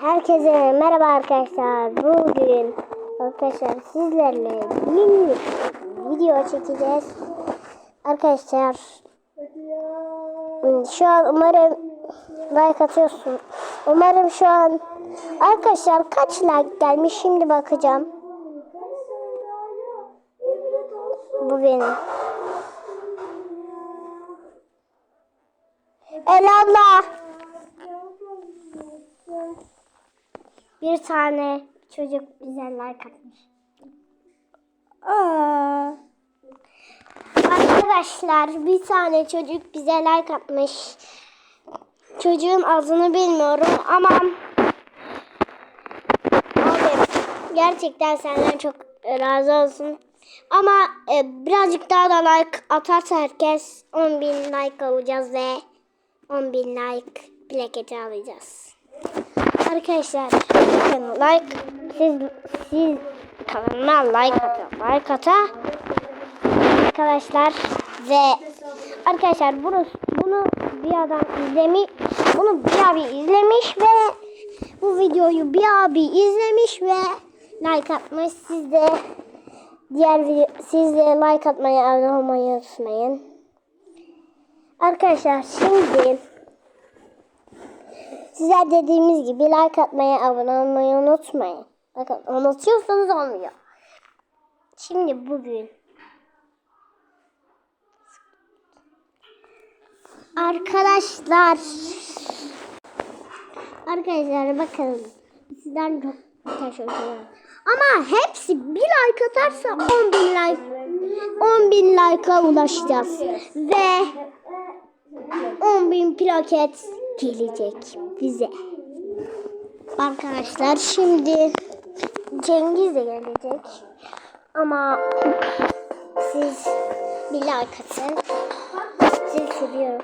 Herkese merhaba arkadaşlar. Bugün arkadaşlar sizlerle yeni video çekeceğiz. Arkadaşlar şu an umarım like atıyorsun. Umarım şu an arkadaşlar kaç like gelmiş şimdi bakacağım. Bu benim. Elhamdülillah. Bir tane çocuk bize like atmış. Aa. Arkadaşlar bir tane çocuk bize like atmış. Çocuğun adını bilmiyorum ama abi gerçekten senden çok razı olsun. Ama e, birazcık daha da like atarsa herkes 10.000 like alacağız ve 10.000 like plaketi alacağız. Arkadaşlar bakın like siz siz kanalıma like atın. Like ata arkadaşlar ve arkadaşlar bunu bunu bir adam izlemiş bunu bir abi izlemiş ve bu videoyu bir abi izlemiş ve like atmış siz de diğer video siz de like atmayı abone olmayı unutmayın. Arkadaşlar şimdi Sizler dediğimiz gibi like atmayı, abone olmayı unutmayın. Bakın unutuyorsanız olmuyor. Şimdi bugün Arkadaşlar Arkadaşlar bakın sizden çok teşekkür ederim. Ama hepsi bir like atarsa 10 bin like 10 bin like'a ulaşacağız. Ve 10 bin plaket gelecek bize. Arkadaşlar şimdi Cengiz de gelecek. Ama siz bir like atın. Sizi seviyorum.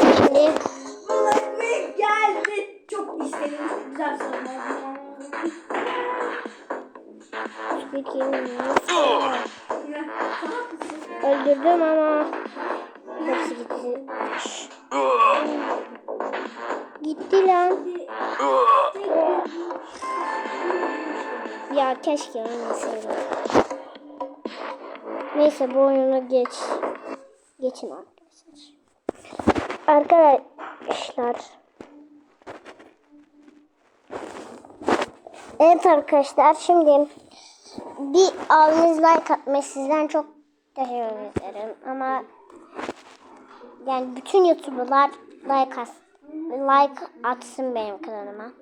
Şimdi geldi. Çok istedim. Güzel sorun. bir kelime öldürdüm ama hepsi gitti. Gitti lan. Ya keşke ölmeseydim. Neyse bu oyunu geç. Geçin arkadaşlar. Arkadaşlar. Evet arkadaşlar şimdi bir abimiz like atmış sizden çok teşekkür ederim ama yani bütün youtuberlar like at, like atsın benim kanalıma.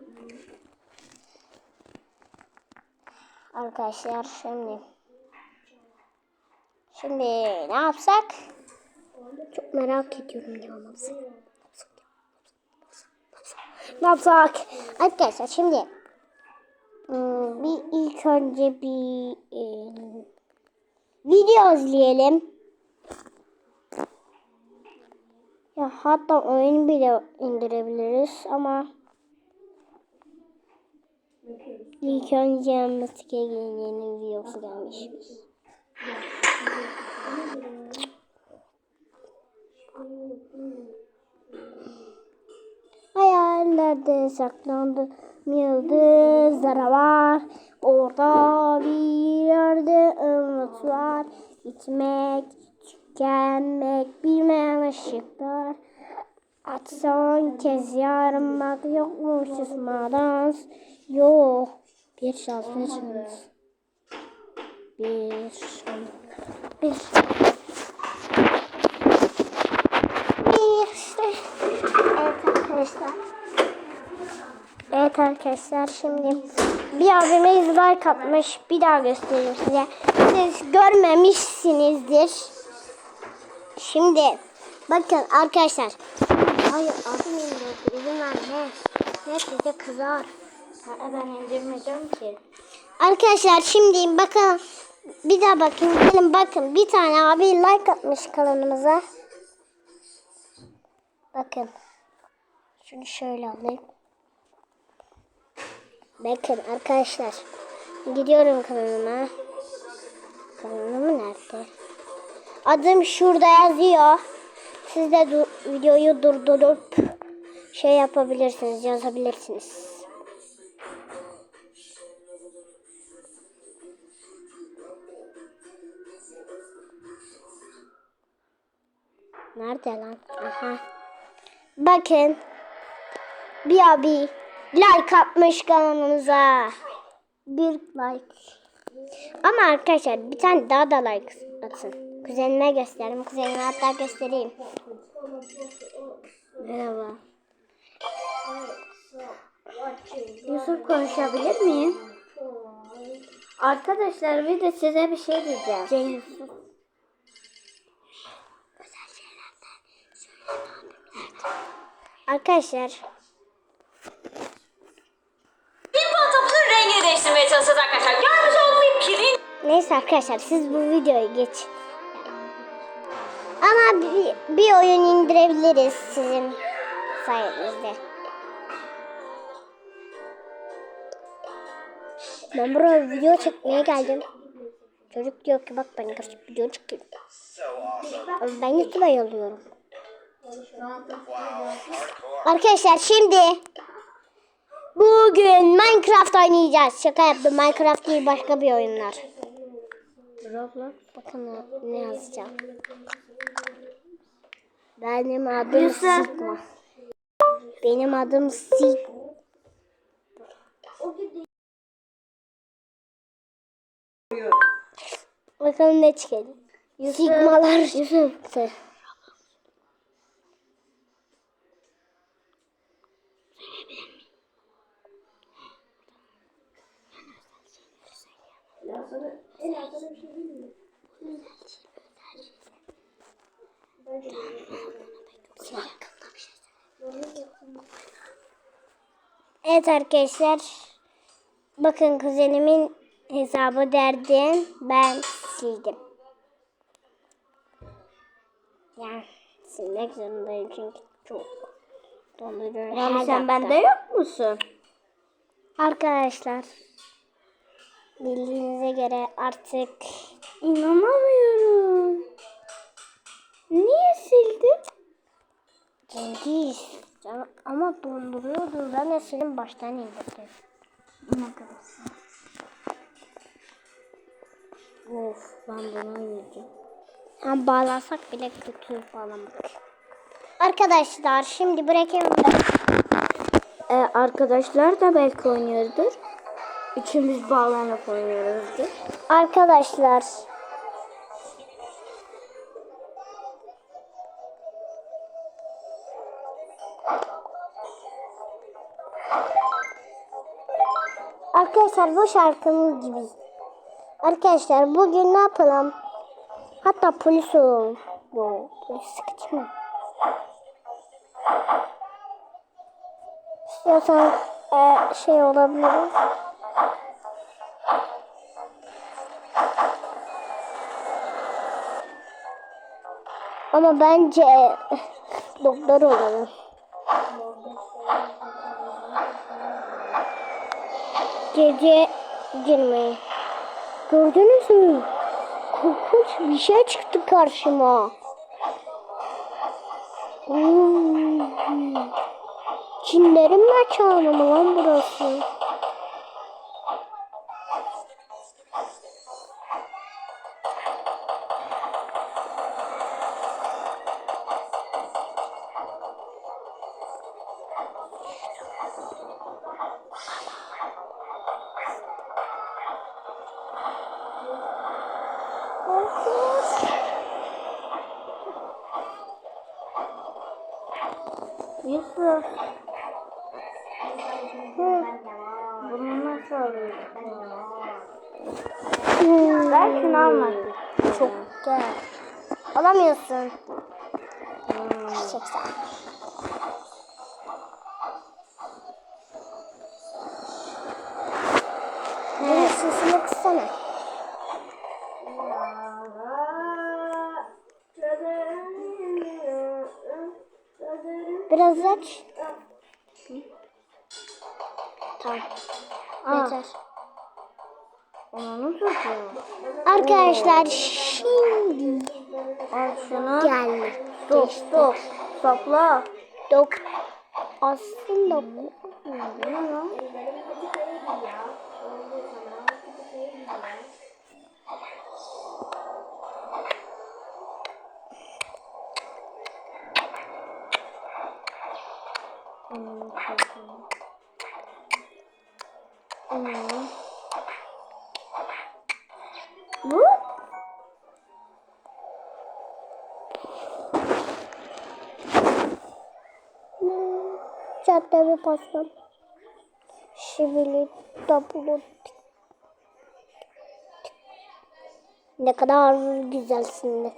Arkadaşlar şimdi şimdi ne yapsak? Çok merak ediyorum ne yapsak? Ne yapsak? Arkadaşlar şimdi Hmm, bir ilk önce bir e, video izleyelim. Ya hatta oyun bile indirebiliriz ama ilk önce Mıstık'a yeni videosu gelmiş. Hayallerde saklandı yıldızlara var. Orada bir yerde umut var. Gitmek, tükenmek, bilmeyen ışıklar. At son kez yarın bak yokmuş susmadan. Yok. Bir şans, bir şans. Bir şans. Bir Bir işte. Evet arkadaşlar. Evet arkadaşlar şimdi bir abimiz like atmış. Bir daha göstereyim size. Siz görmemişsinizdir. Şimdi bakın arkadaşlar. Hayır adım indirdi. İzin verme. Ne size kızar. Ha, ben indirmeyeceğim ki. Arkadaşlar şimdi bakın. Bir daha bakın. Gelin bakın. Bir tane abi like atmış kanalımıza. Bakın. Şunu şöyle alayım. Bakın arkadaşlar. Gidiyorum kanalıma. Kanalımı nerede? Adım şurada yazıyor. Siz de du- videoyu durdurup şey yapabilirsiniz, yazabilirsiniz. Nerede lan? Aha. Bakın. Bir abi like atmış kanalımıza. Bir like. Ama arkadaşlar bir tane daha da like atın. Kuzenime göstereyim. Kuzenime hatta göstereyim. Merhaba. Yusuf konuşabilir miyim? Arkadaşlar bir de size bir şey diyeceğim. Cem Yusuf. Arkadaşlar Neyse arkadaşlar siz bu videoyu geçin. Ama bir, bir oyun indirebiliriz sizin sayenizde. Ben buraya video çekmeye geldim. Çocuk diyor ki bak ben kaçıp video çekeyim. Ama Ben YouTube'a yolluyorum. Arkadaşlar şimdi bugün Minecraft oynayacağız. Şaka yaptım. Minecraft değil başka bir oyunlar. Roblox. Bakın ne- yazacağım. Benim adım Sigma. Benim adım Sig. Bakalım ne çıkacak. Sigmalar. Yusuf. Ya sana en arkada bir şey değil mi? Evet arkadaşlar. Bakın kuzenimin hesabı derdim. Ben sildim. Yani silmek zorundayım çünkü çok donduruyor. her sen bende yok musun? Arkadaşlar bildiğinize göre artık İnanamıyorum. Niye sildin? Cengiz ama donduruyordu. Ben de senin baştan indirdim. Ne kadar Of ben bunu yiyeceğim. Hem bağlasak bile kötü bağlamak. Arkadaşlar şimdi bırakayım. Ee, arkadaşlar da belki oynuyordur. Üçümüz bağlanıp oynuyoruzdur. Arkadaşlar Arkadaşlar bu şarkının gibi. Arkadaşlar bugün ne yapalım? Hatta polis olalım. Yo, polis sıkıntı İstiyorsan e, şey olabiliriz. Ama bence doktor olalım. Gece girmeyi. Gördünüz mü? Korkunç bir şey çıktı karşıma. Hmm. Cinlerin mekanı mı lan burası? 180. Bunun sesini kısana. Biraz aç. Tamam. Aa. Yeter. Onu tutuyor. Arkadaşlar şimdi Al şunu. geldik. Stop stop. Stopla. Dok. Aslında bu. Ve paslam. Şivili tablo. Ne kadar güzelsin de.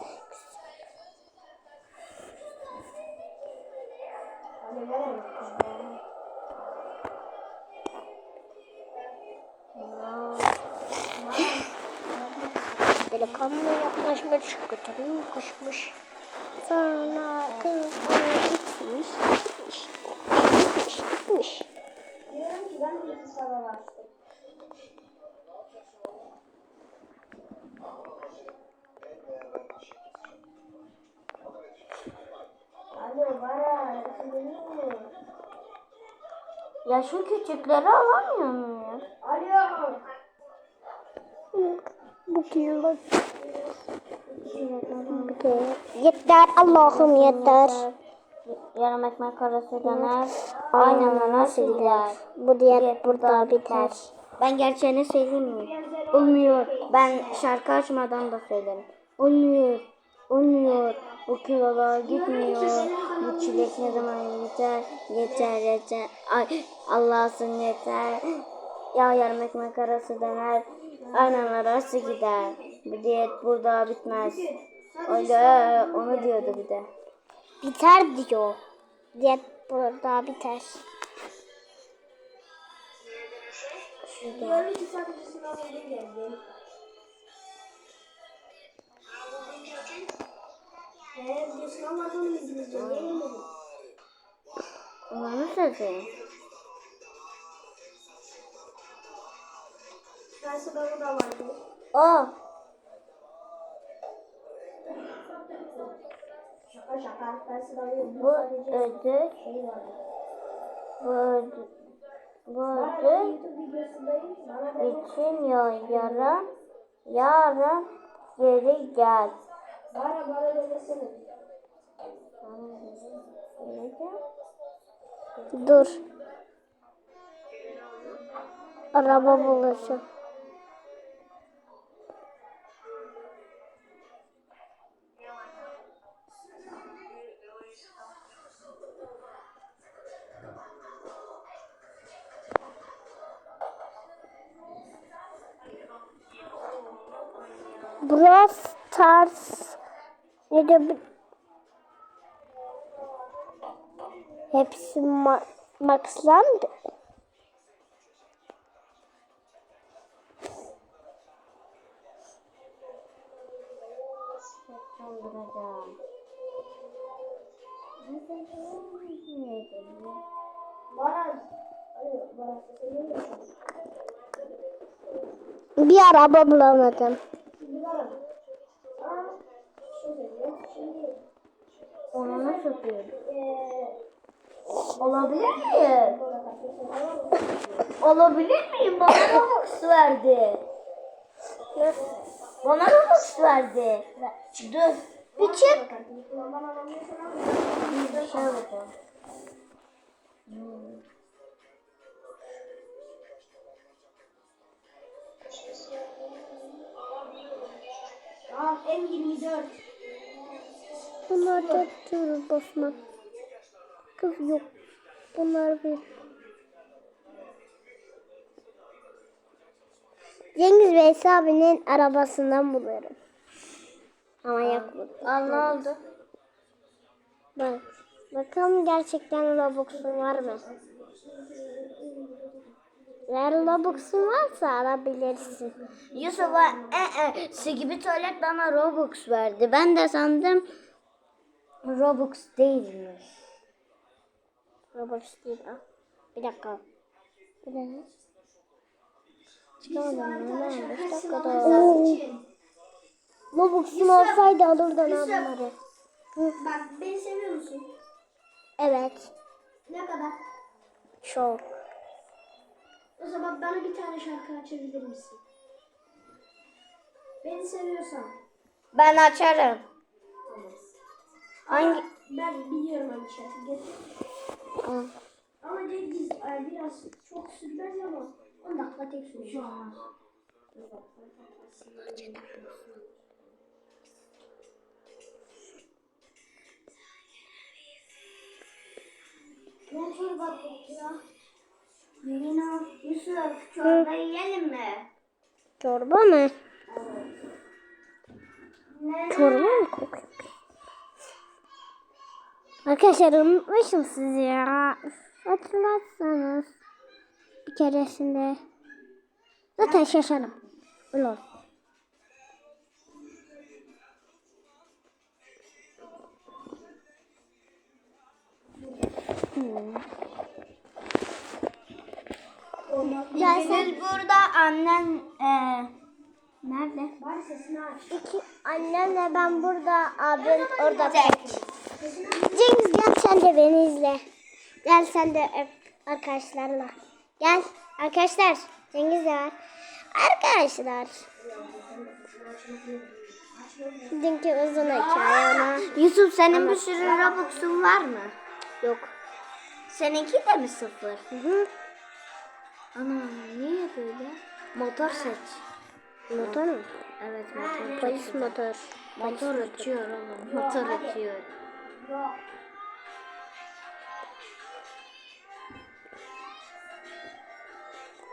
Delikanlı yaklaşmış, götürüyor koşmuş. Sonra kız ona gitmiş, gitmiş, gitmiş. Diyorum ki ben sana bastım. Alo bana ısınıyor mu? Ya şu küçükleri alamıyor? Alo. Bu kilo. Yeter Allah'ım yeter. Yarım ekmek arası döner. Nasıl gider? Bu diyet burada biter. Ben gerçeğini söyleyeyim mi? Olmuyor. Ben şarkı açmadan da söylerim. Olmuyor. Olmuyor. Bu kilolar gitmiyor. Bu çilek ne zaman yeter? Yeter yeter. Ay Allah'sın yeter. Ya yarım ekmek arası döner. Aynen arası gider. Bu diyet burada bitmez. Öyle onu diyordu bir de. Biter diyor. Diyet burada biter. Diyorum ki sadece sınav öyle geldi. He, bu sınav vardı onu izleyeceğim. Niye gelmedin? Onu söyleyeyim. Ben sınavı da vardı. O. Şaka şaka. Ben sınavı yok. Bu ödül. Bu ödül. Bu ödül için yarın. Yarın. Geri gel. Dur. Araba bulacağım. Stars ne de hepsi ma maxlandı. Kandıracağım. Bir araba bulamadım. Şimdi bana. Aa, şey söyleyeyim. Şimdi Onu nasıl Olabilir miyim? Olabilir miyim? Bana Robux verdi. Bana Robux verdi. Dur. Bir çık. Bir şey yapacağım. Aa, M24. Bunlar da dur basma. Kız yok. Bunlar bir. Cengiz Veysel abinin arabasından buluyorum. Ama yok bu. Al ne oldu? Bak. Bakalım gerçekten Robux'un var mı? Eğer Robux'un varsa alabilirsin. Yusuf'a e e su gibi tuvalet bana Robux verdi. Ben de sandım Robux değilmiş. Robux değil ha. Bir dakika. Bir dakika. Çıkamadım. Ne? Beş dakikada. Robux'un olsaydı alırdın ha bunları. Bak beni seviyor musun? Evet. Ne kadar? Çok. O zaman bana bir tane şarkı açabilir misin? Beni seviyorsan. Ben açarım. Hangi? Ben biliyorum hani şarkı. Getir. Aa, Ama Cengiz e, biraz çok sürmez ama 10 dakika tek an. Ben çorba kokuyor. Melina, Yusuf çorba yiyelim mi? Çorba mı? Ne? Çorba mı kokuyor? Arkadaşlar unutmuşum sizi ya. Hatırlatsanız. Bir keresinde. Zaten şaşarım. Ulan. Siz burada annen e, nerede? Bari sesini aç. İki annemle ben burada, abim orada tek. Gel sen de beni izle. Gel sen de öp arkadaşlarla. Gel arkadaşlar. Cengiz de var. Arkadaşlar. Dünkü uzun hikaye ona. Yusuf senin bir sürü Robux'un var mı? Yok. Seninki de mi sıfır? Hı hı. Ana niye böyle? Motor seç. Motor mu? Evet motor. Polis motor. Motor uçuyor oğlum. Motor uçuyor.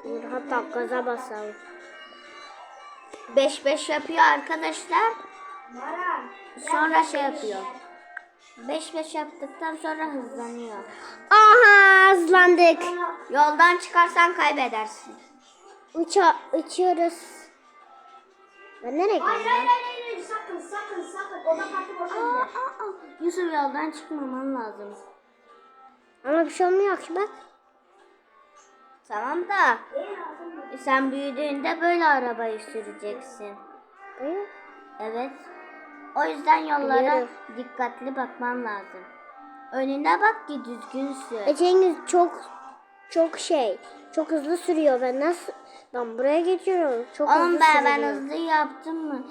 Dur hatta gaza basalım. 5-5 yapıyor arkadaşlar. Sonra şey yapıyor. 5-5 yaptıktan sonra hızlanıyor. Aha hızlandık. Yoldan çıkarsan kaybedersin. Uça uçuyoruz. Ben nereye geldim? hayır hayır hayır sakın sakın sakın. Oda kartı boşa Aa, gider. aa, aa. Yusuf yoldan çıkmaman lazım. Ama bir şey olmuyor ki bak. Tamam da sen büyüdüğünde böyle arabayı süreceksin. Evet. O yüzden yollara Biliyorum. dikkatli bakman lazım. Önüne bak ki düzgün sür. E Cengiz çok çok şey çok hızlı sürüyor ben nasıl ben buraya geçiyorum çok Oğlum hızlı ben, ben sürüyor. hızlı yaptım mı?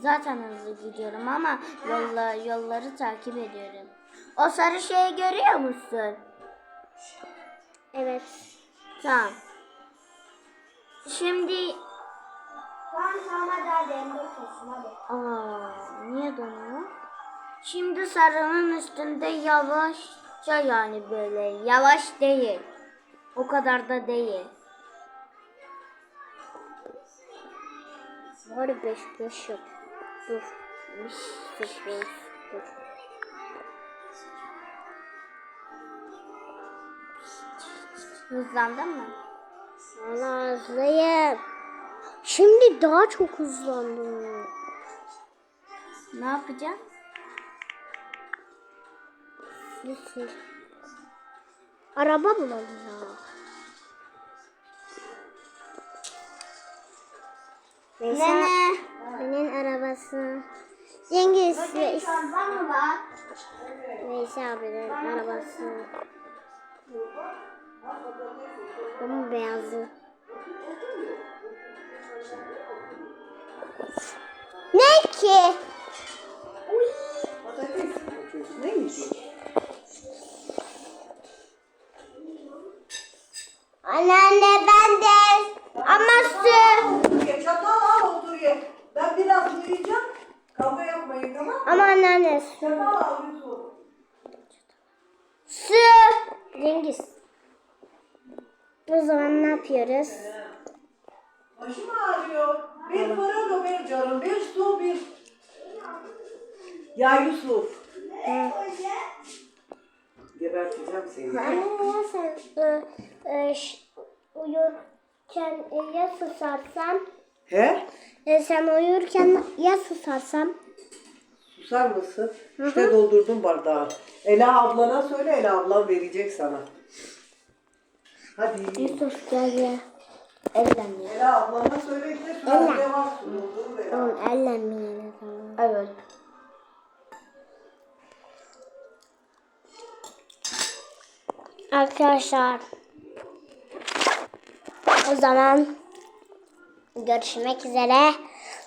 Zaten hızlı gidiyorum ama yolla, yolları takip ediyorum. O sarı şeyi görüyor musun? Evet. Tamam. Şimdi Tamam tamam hadi hadi M4 olsun hadi. Aa, niye donuyor? Şimdi sarının üstünde yavaşça yani böyle yavaş değil. O kadar da değil. Var 5 5 yok. Dur. 5 5 dur. Hızlandın mı? Valla hızlıyım. Şimdi daha çok hızlandım. Ne yapacaksın? Nasıl? Araba bulalım ya. Neyse. Nene. Benim arabası. Cengiz ve var? Neyse abinin arabası. Bunun beyazı. Ne ki? Anneanne ben de. Ama su. Çatal al otur ye. Ben biraz uyuyacağım. Kavga yapmayın tamam mı? Ama anneanne su. Çatal al Yusuf. Su. Cengiz. O zaman ne yapıyoruz? Başım ağrıyor. Bir fırın bir canım. Bir su bir. Ya Yusuf. Geberteceğim seni. Anne sen e, e, ş- uyurken e, ya susarsam He? e, sen uyurken ya susarsam Susar mısın? İşte doldurdum bardağı. Ela ablana söyle Ela ablam verecek sana. Hadi. Yusuf gel ya. Ellenmeyelim. Ela ablana söyle ki şuna devam sunuldu. Tamam ellenmeyelim. Evet. Arkadaşlar. O zaman görüşmek üzere.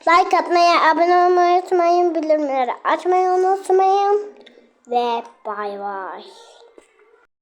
Like atmayı, abone olmayı unutmayın. Bildirimleri açmayı unutmayın. Ve bay bay.